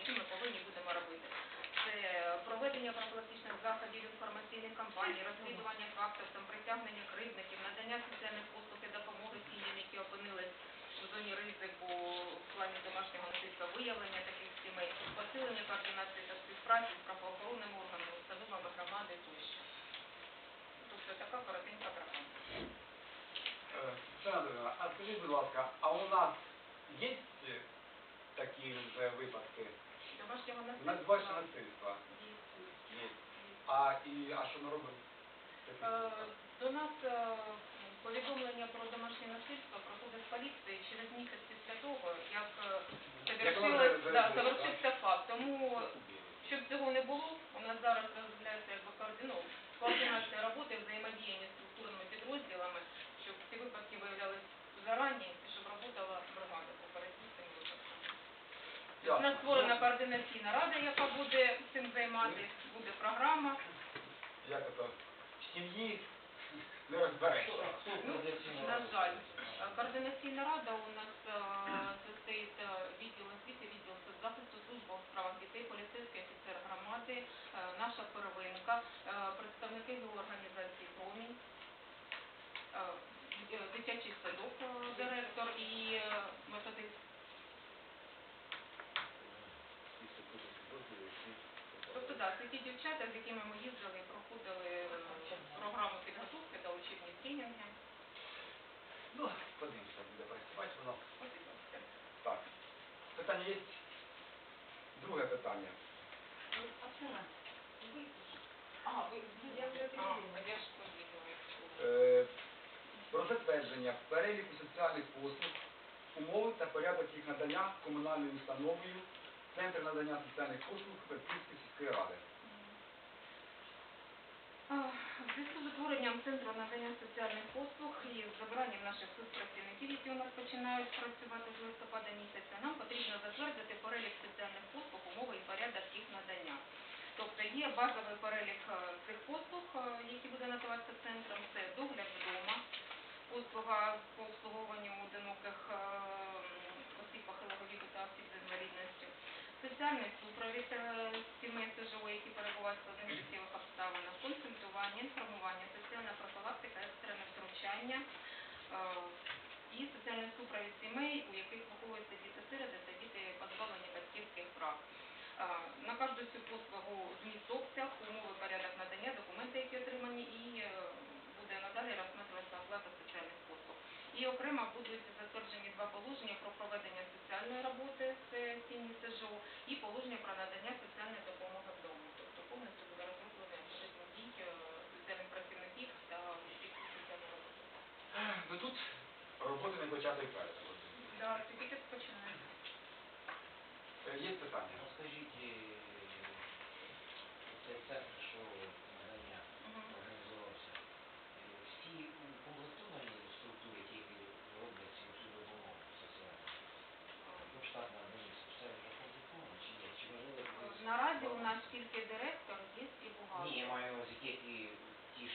які ми повинні будемо робити. Це проведення профілактичних заходів, інформаційних кампаній, розслідування фактів, там, притягнення кривдників, надання соціальних послуг і допомоги сім'ям, які опинились в зоні ризику в плані домашнього насильства, виявлення таких сімей, посилення координації та співпраці з правоохоронними органами, установами громади тощо. Тобто така коротенька програма. Е, а скажіть, будь ласка, а у нас є е, такі вже випадки Домашнього на насильства. є. А, і, а що ми робимо? Е, До нас е, повідомлення про домашнє насильство проходить з поліції через місяць після того, як е, завершився факт. Тому, щоб цього не було, у нас зараз розробляється якби коорди- ну, координація роботи, взаємодія між структурними підрозділами, щоб ці випадки виявлялись зарані і щоб працювала бригада по боротьбі з цими випадками. У нас створена координаційна рада, яка буде цим займатися, буде програма. Як це? В сім'ї не розберешся. Ну, на жаль, координаційна рада у нас е, состоїть е, відділ освіти, відділ соцзахисту, служба у справах дітей, поліцейський офіцер громади, е, наша первинка, представники організації «Промінь», дитячий садок, директор і е, методист. Тобто, так, це ті дівчата, з якими ми їздили, і проходили е, програму підготовки та учебні тренінги. Ну, подивимося, буде працювати воно. Так. Питання є? Друге питання. А, ви, я вже а, я поділила. Е, про затвердження переліку соціальних послуг, умови та порядок їх надання комунальною установою Центр надання соціальних послуг Петрівської сільської ради. В зв'язку з утворенням центру надання соціальних послуг і з забранням наших соцпрацівників, які у нас починають працювати з листопада місяця, нам потрібно затвердити перелік соціальних послуг, умови і порядок їх надання. Тобто є базовий перелік е, цих послуг, е, які буде надаватися центром. Це догляд вдома, послуга по обслуговуванню одиноких е, осіб похилого віку та осіб з інвалідністю, соціальний супровід е, сімей СЖО, які перебувають в складних життєвих обставинах, консультування, інформування, соціальна профілактика, екстрене втручання е, і соціальний супровід сімей, у яких виховуються діти-сироти та діти позбавлені батьківських прав. Е, На кожну цю послугу зміст обсяг, умови, порядок надання, документи, які отримані, і е, буде надалі розглядатися оплата соціальних. І окремо будуть затверджені два положення про проведення соціальної роботи з сім'ї СЖО і положення про надання соціальної допомоги вдома. Тобто повністю буде розроблений алгоритм дій е, соціальних працівників та всіх соціальної роботи. Ну тут роботи не початий перед. Да, це тільки починається. Е, Є питання? Розкажіть, е, цей що надання Мгм. організувався, е, всі укомплектовані структури, які роблять цю всю допомогу соціальну? Ну, штатна одиниця, все вже укомплектовано чи ні? Чи можливо Е, якось- Наразі у нас тільки директор, є і бухгалтер. Ні, я маю на увазі які ті ж...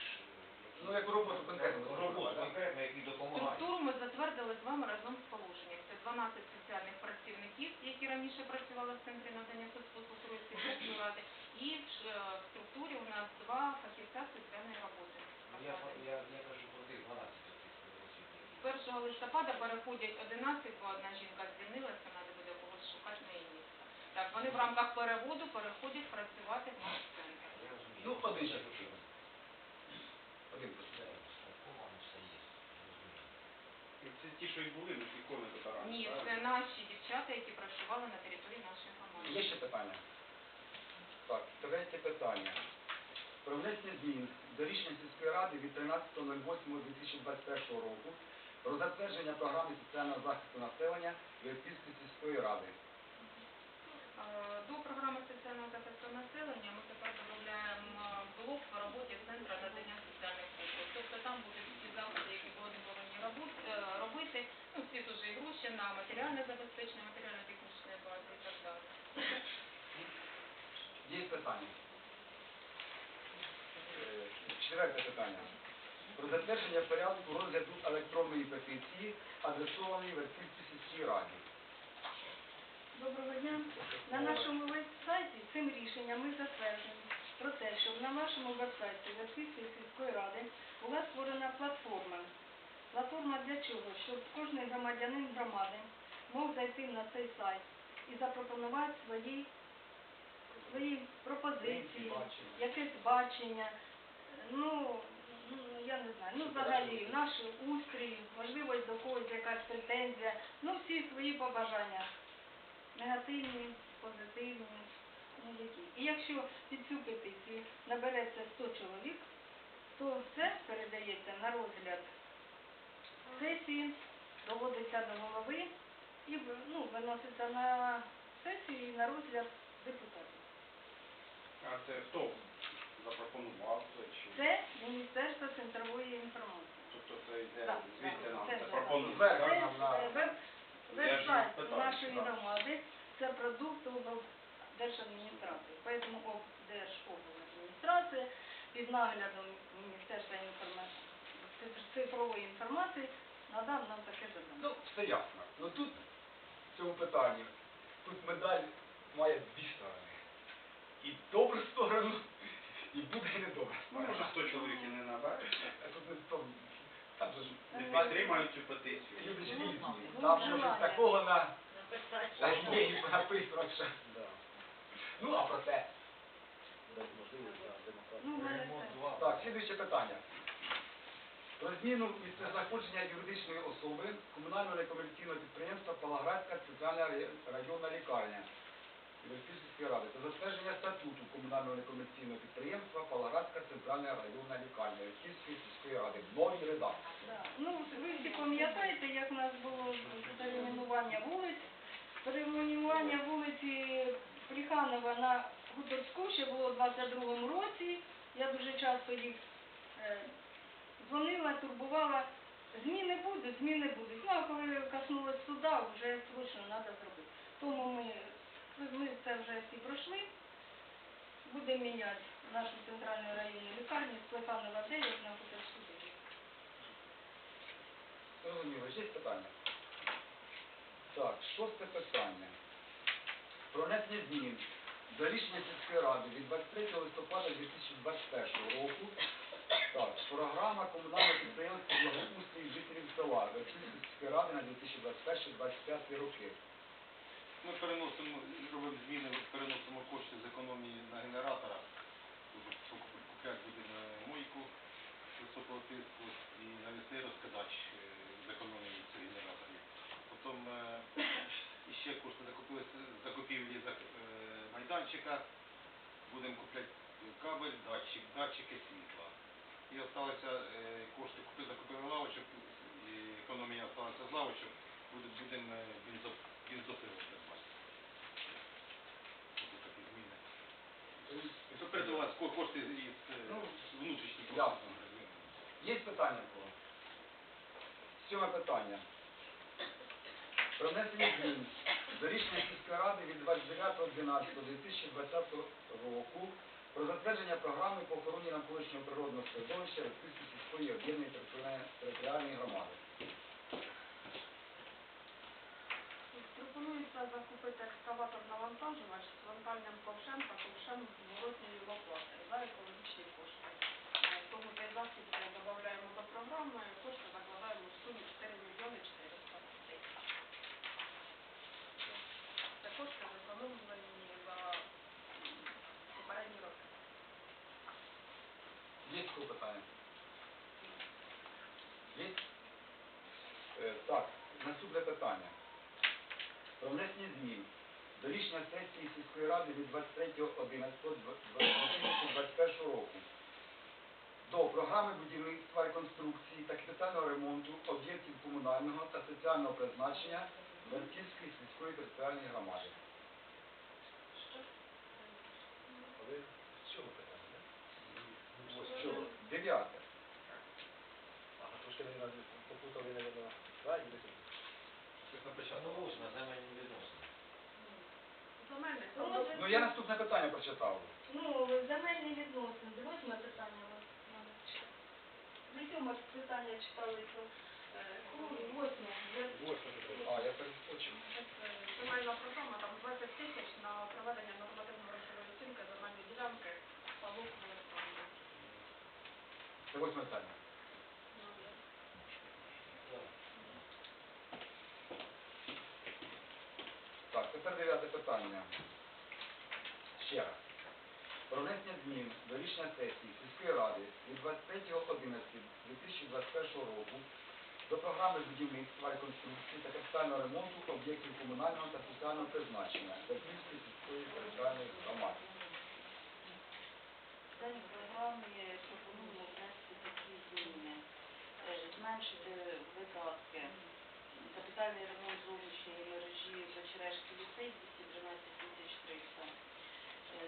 які- Ну, яку роботу конкретно Роботу конкретно, які допомагають. Структуру ми затвердили з вами разом з положенням. Це 12 соціальних працівників, які раніше працювали в центрі надання соцпослуг міської ради. І в ж- е, в структурі у нас два фахівця соціальної роботи. Ну, Я, я, я кажу про тих 12 таких осіб, З 1 листопада переходять 11, бо одна жінка звільнилася, треба буде когось шукати на її місце. Так, вони в рамках переводу переходять працювати в наш центр. Ну, один ще Це потрібен. Один. Розумію. Це ті, що і були, які кормять ветеранів. Ні, це наші дівчата, які працювали на території нашої громади. Є ще питання? Так, третє питання. Про внесення змін до рішення сільської ради від 13.08.2021 року про затвердження програми соціального захисту населення Європейської сільської ради. Е, До програми соціального захисту населення ми тепер додаємо блок по роботі центру надання соціальних послуг. Тобто там будуть всі заходи, які вони повинні е, робити, ну всі дуже і гроші на матеріальне забезпечення, матеріально-технічне бази і так далі. Є питання? Четверте питання. Про затвердження порядку розгляду електронної петиції, адресованої Верхівській сільській раді. Доброго дня. На нашому веб-сайті цим рішенням ми затверджуємо про те, щоб на нашому веб-сайті Верхівської сільської ради була створена платформа. Платформа для чого? Щоб кожен громадянин громади мог зайти на цей сайт і запропонувати свої, свої пропозиції, якесь бачення. Ну, я не знаю, ну взагалі наш устрій, можливо, до когось якась претензія, ну всі свої побажання негативні, позитивні, ну які. І якщо під цю петицію набереться 100 чоловік, то це передається на розгляд сесії, доводиться до голови і ну, виноситься на сесію і на розгляд депутатів. А це хто запропонував це чи? Це Міністерство центрової інформації. Тобто це йде Так, звідти так, нам, це пропонує. Зверху. Це е, веб, веб-сайт нашої громади це продукт облдержадміністрації. Поэтому облдержадміністрація під наглядом Міністерства інформації, цифрової інформації надав нам таке задання. Ну, все ясно. Ну тут в цьому питанні, тут медаль має дві сторони. І добру сторону, і буде і недобра сторона. Ну, може, 100 чоловік не набавиться. Тут не 100 підтримають цю петицію. Ну, ну, Там може желання. такого на гігієні написано, що. Ну, а. Ну, Ремонт все. два. Так, слідуюче питання. Про зміну місцезнаходження юридичної особи комунального некомерційного підприємства Палаградська центральна районна лікарня Європейської ради та затвердження статуту комунального некомерційного підприємства Палаградська центральна районна лікарня Європейської сільської ради в новій редакції. Да. Ну, ви всі пам'ятаєте, як у нас було перейменування вулиць. Перейменування вулиці Пліханова на Гуторську ще було в 22-му році. Я дуже часто їх е, дзвонила, турбувала. Зміни будуть, зміни будуть. Ну, а коли коснулось суда, вже срочно треба зробити. Тому ми, ми- це вже всі пройшли. Будемо міняти нашу центральну районну лікарню з Плеханова 9 на Гуторську 9. Зрозуміло, ще є питання? Так, шосте питання. Про внесення змін до рішення сільської ради від 23 листопада 2021 року. Так, програма комунального підприємства благоустрій жителів села Верхівської сільської ради на 2021-2025 роки. Ми переносимо, робимо зміни, переносимо кошти з економії на генератора. Купляти будемо мойку високого тиску і навісний розкидач е, з економії цих генераторів. Потім е, іще кошти закупівлі е, майданчика. Будемо купляти кабель, датчик, датчики світла. І залишилися кошти, купи, закупили лавочок, і економія залишилася з лавочок, будемо е, бензо, бензопилу придбати. Ось такі зміни. І то передавати ко- кошти із е, Ну, внутрішніх ясно. Є питання в кого? Сьоме питання. Про внесення змін до рішення сільської ради від 29.12.2020 року про затвердження програми по охороні навколишнього природного середовища Російської сільської об'єднаної територіальної- територіальної громади. Пропонується закупити екскаватор навантажувач з вантальним ковшем та ковшем з зворотньої лопати за екологічні кошти. Е, Тому цей захід додаємо до програми, кошти закладаємо в сумі 4 мільйони 400 тисяч. Це кошти зекономлені за м, попередні роки. Є таке питання? Є? Е, так, наступне питання. Змін до рішення сесії сільської ради від 23.11.2021 року до програми будівництва, реконструкції та капітального ремонту об'єктів комунального та соціального призначення Верківської сільської територіальної громади. Ну, я наступне питання прочитав. Ну, земельні відносини, до восьме питання у надо читати. До сьоме питання читали, то е, ну, восьме. Ось це питання. А, я перескочив. Земельна програма, там 20 тисяч на проведення нормативно-речової оцінки земельної ділянки Павловського Олександра. Це восьме питання. Так, тепер дев'яте питання. Ще раз. Про внесення змін до рішення сесії сільської ради від 23.11.2021 року до програми будівництва, реконструкції та капітального ремонту об'єктів комунального та соціального призначення Верхівської сільської територіальної громади. В даній програмі пропонуємо внести такі зміни, Е, зменшити видатки, капітальний ремонт зовнішньої мережі Бочерешки ліцей 213 тисяч 300, Е,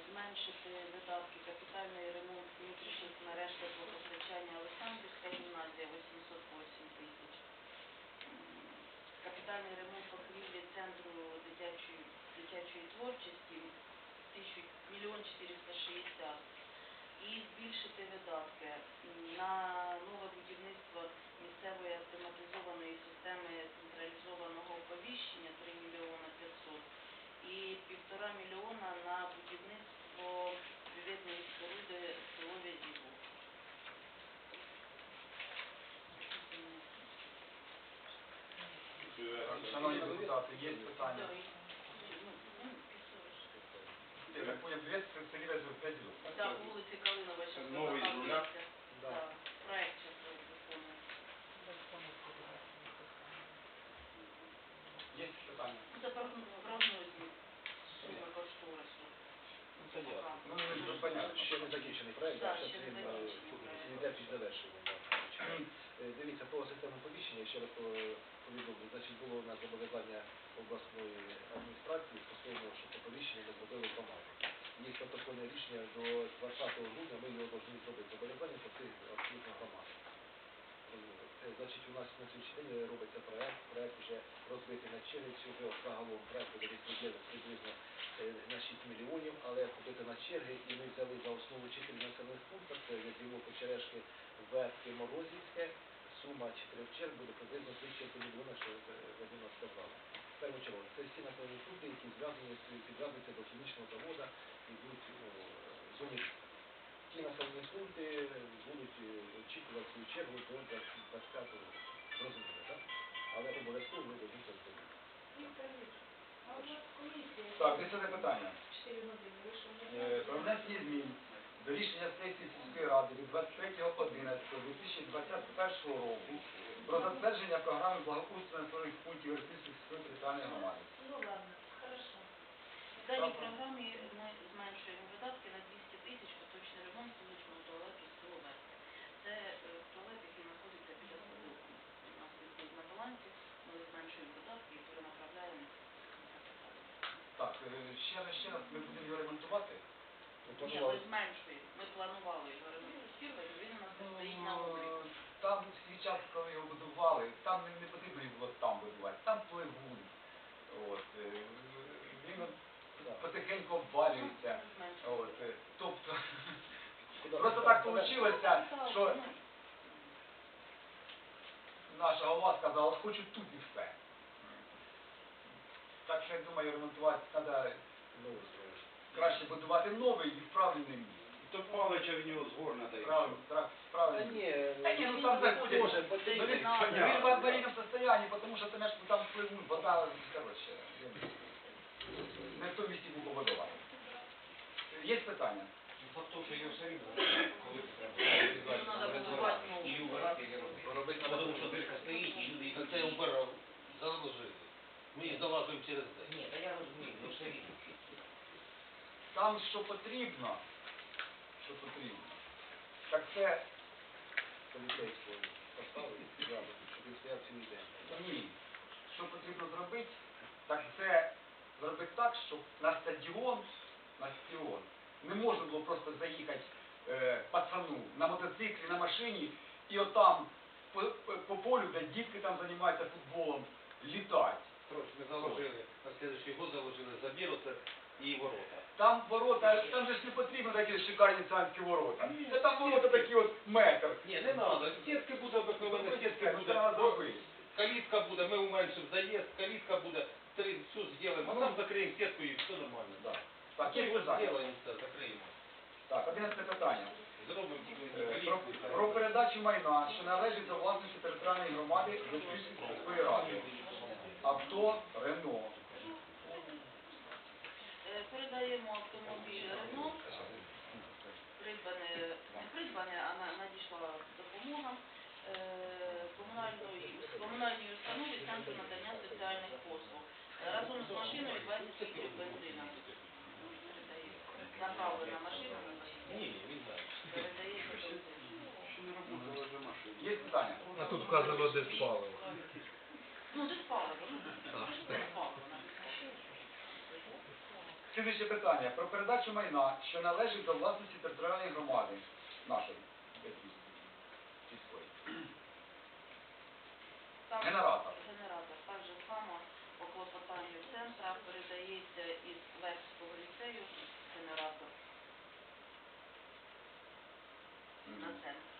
зменшити видатки, капітальний ремонт внутрішніх мереж теплопостачання Олександрівська гімназія 808 тисяч, капітальний ремонт покрівлі центру дитячої, дитячої творчості 1 мільйон 460 і збільшити видатки на нове будівництво місцевої автоматизованої системи централізованого оповіщення 3 мільйони 500 і півтора мільйона на будівництво бюветної споруди село Вязіву. Шановні депутати, є питання? Я так понял, дві це селі Вязів. Так, вулиці Калинова, що Це новий Жуляк? Так, проект зараз виконується. Є питання? Це прогноз- прогнозні суми кошторису. Ну, це ясно. Ну, це понятно. Ще не закінчений проект, Так, да, ще це не він, е, закінчений проект. йде під завершення. да. Е, Дивіться, по повіщення, ще раз повідомлю, значить було у нас зобов'язання обласної адміністрації стосовно, що по повіщенню ми зробили громаду. Є протокольне рішення до 20 грудня, ми його повинні зробити. Зобов'язання по цих абсолютно громад. Е, Значить, у нас на сьогоднішній день робиться проект, проект вже розбитий на черги, всього загалом проект буде відповідати приблизно е, на 6 мільйонів, але побити на черги, і ми взяли за основу 4 населених пунктів, це Вязіло, Печерешки, Верхи, Морозівське, сума 4 черг буде приблизно 3 мільйона, що Вадима сказала. Першу чергу, це всі населені пункти, які зв'язані з підв'язуються до хімічного заводу, ну, в зоні міста. Ті населені пункти будуть е, очікувати свою чергу до 25 року. Так? Але обов'язково ми повинні це зробити. Так, питання. 4 години вийшов. Е, Про внесення змін до рішення сесії сільської ради від 23.11.2021 року про затвердження програми благоустрою населених пунктів Верхівської сільської територіальної громади. Ну ладно, хорошо. В даній програмі ми зменшуємо видатки на 200 тисяч поточний ремонт вуличного туалету з туалету. Це е, туалет, який знаходиться біля садочку. У нас він стоїть на балансі, ми зменшуємо видатки і перенаправляємо. Так, е, ще раз, ще раз, ми будемо його ремонтувати. Ну, Ні, ми зменшуємо. Ми планували його ремонтувати, він у нас не стоїть на обліку. Е, Там свій час, коли його будували, там не, не потрібно було там будувати, там пливун. От, е, він потихеньку обвалюється. Зменшуємо. От, е, тобто, просто так вийшло, Так, що ну, наша голова сказала, хочу тут і все. Так що я думаю, ремонтувати треба строїш. Краще будувати новий і в правильному місці. То Павловича в нього згорна й Правильно, Та правильно. ні, Та ні, ну там заходять. Може, Ну, він, ну, в аварійному состоянии, потому що там, там пливуть, вода, коротше, не в тому місці був побудований. Є питання? Ну, Факт того, що його все рівно, коли треба. Треба будувати нову. І убирати, і робити. Робити Тому що дирка стоїть, і люди Так йдуть. це убирав, заложили. Ми їх залазимо через день. Ні, та я розумію, ну все рівно. Там, що потрібно, що потрібно, так це Поліцейського поставили, зразу, щоб він стояв цілий день. ні. Що потрібно зробити, так це зробити так, щоб на стадіон, на стадіон не можна було просто заїхати е, пацану на мотоциклі, на машині і отам по, по, по полю, де дітки там займаються футболом, літати. Короче, ми заложили, на следующий год заложили забір оце і ворота. Там ворота, там же ж не потрібно такі шикарні циганські ворота. Це там ворота такі от метр. Ні, не треба. Сітки буде обикновена, сітки Це буде. Калітка буде, ми уменшимо заїзд, калітка буде, три, все зробимо, а там закриємо сітку і все нормально. Да. Так, є питання. зробимо все, закриємо. Так, 11 питання. Зробимо Е, Про, про передачу майна, що належить до власності територіальної громади Литвівської сільської ради. Авто Рено. Передаємо автомобіль Рено, придбане, не придбане, а на- надійшла допомога е, комунальної, комунальній установі Центру надання соціальних послуг. Е, Разом з машиною 20 літрів бензина. Передає. Направлена машина на бензин. Ні, він. Передається бензин. Є питання? А тут вказано, де спали. Ну, де паливо, ну, де. Слідуюче питання. Про передачу майна, що належить до власності територіальної громади нашої Литвівської Генератор. Генератор. Так же само по клопотанню центра передається із Левського ліцею генератор на центр.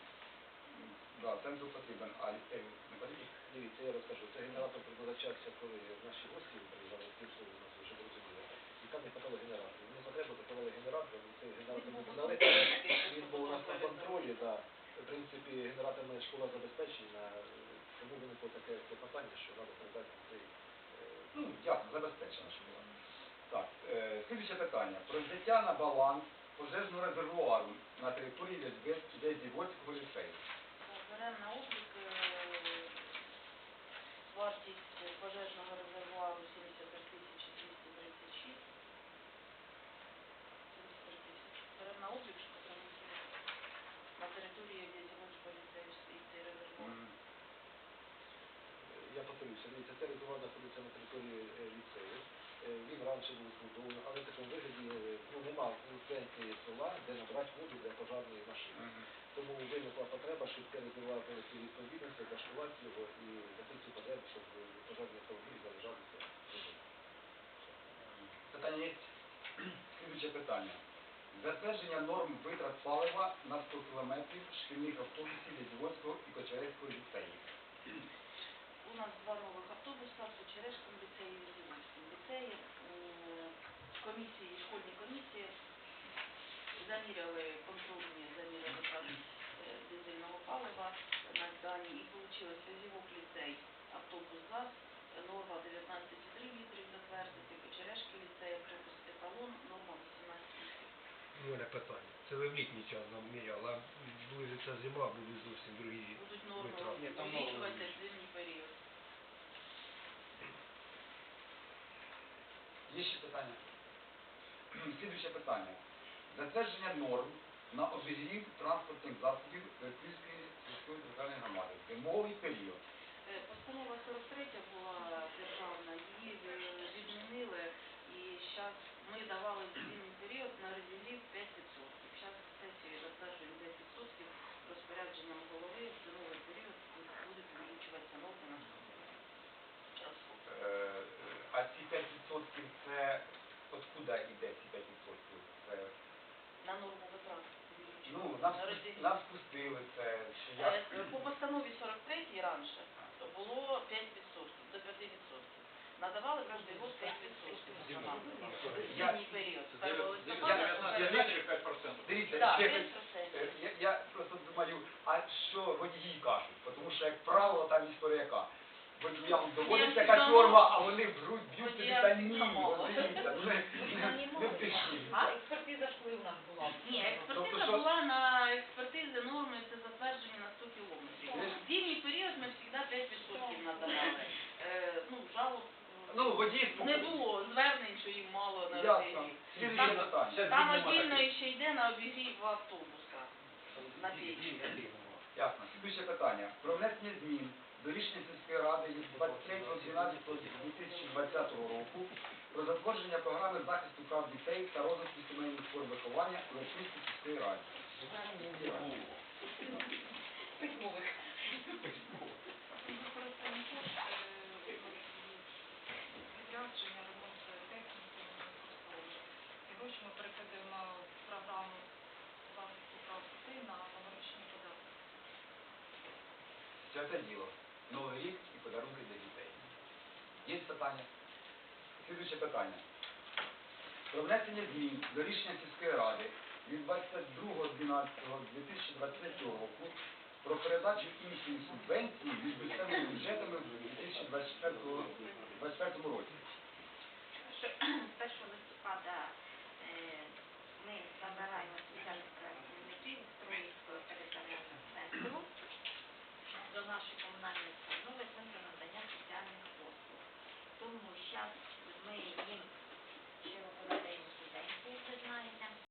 Да, центру потрібен, а ліцею не потрібен. Дивіться, я розкажу, це генератор предназначався, коли наші гості приїжджали в Київську, у нас вже там не хватало генератора. Мені потрібно закривали генератор, цей генератор не додали. Він був у нас на контролі, да. В принципі, генераторна школа забезпечена, тому виникло таке клопотання, що треба передати цей е, Ну, ясно, забезпечено, що було. Так, е, слідуюче питання. Про взяття на баланс пожежного резервуару на території Вєздівоцького ліцею. Беремо на облік е, вартість тисячі. Беремо на території В'язівоцького ліцею стоїть цей Я повторюся, дивіться, цей резервуар знаходиться на території е, ліцею. Е, Він раніше був збудований, але в такому вигляді е, ну, нема в центрі села, де набрати воду для пожарної машини. Тому виникла потреба, щоб цей резервуар привести у відповідність, облаштувати його і закрити цю потребу, щоб пожежні автомобілі залежалися. Питання є? Слідуюче питання. Затвердження норм витрат палива на 100 км шкільних автобусів Вєздівоцького і Кочерецького ліцеїв. У нас два нових автобуса в Черешкому ліцеї і Візівському ліцеї. Комісії, школьні комісії заміряли контрольні заміри е, дизельного палива на дані і вийшло Візівок ліцей автобус ГАЗ, е, норма 19,3 літрів затвердити, Печерешки ліцей автобус еталон, норма 18 літрів. У мене питання. Це ви в літній час нам міряли, а ближиться зима, будуть зовсім другі. Будуть норми Витрат. Ні, там норми увеличуватися в зимній період. Є ще питання? Слідуюче питання. Затвердження норм на обігрів транспортних засобів Литвівської сільської територіальної громади. Зимовий період. Е, Постанова 43 була державна, її е, відмінили і зараз ми давали в зимній період на розігрів 5%. Зараз сесію затверджуємо 10% розпорядженням голови в зимовий період будуть увеличуватися норми на розход. Е, А ці 5% це откуда йде ці 5%? Це, На норму витрат. ну, нам, на розігрів. нам спустили це, чи як? По постанові 43 раніше було 5%, до 5%. Надавали кожен год 5% В Я- період. З 1 Я- листопада по я- 1 я- 5%. Дивіться, Так, ще 5%. Я, я просто думаю, а що водії кажуть? Тому що, як правило, там історія яка. Водіям доводиться якась норма, а вони б'ють Водіям та ні, не, втишні. А? Експертиза ж коли в нас була? Ні, Тобто, експертиза була на експертизи норми, це затверджені на 100 кілометрів. Десь- В зимній період ми завжди 5% надавали. Е, ну, жалоб е, Ну, водії не було звернень, що їм мало на Ясно. Там- отдільно ще йде на обігрів автобуса. На печі. Ясно. Слідуюче питання. Про внесення змін до рішення сільської ради від 23.12.2020 року про затвердження програми захисту прав дітей та розвитку сімейних форм виховання у Латвійській сільської раді. Письмових. Використання коштів, е, відрядження, ремонт техніки, ми використовуємо. Ми перекидаємо на програму захисту прав дітей на новорічні подарунки. Святе діло. Новий рік і подарунки для дітей. Є питання? Слідуюче питання. Про внесення змін до рішення сільської ради від 22.12.2023 року про передачу іншої субвенції від місцевими бюджетами в 2024 році. що 1 листопада е, ми забираємо спеціальний проєктний з Троїцького територіального центру до нашої комунальної установи Центру надання соціальних послуг. Тому зараз ми їм щиро передаємо студентів, ви знаєте.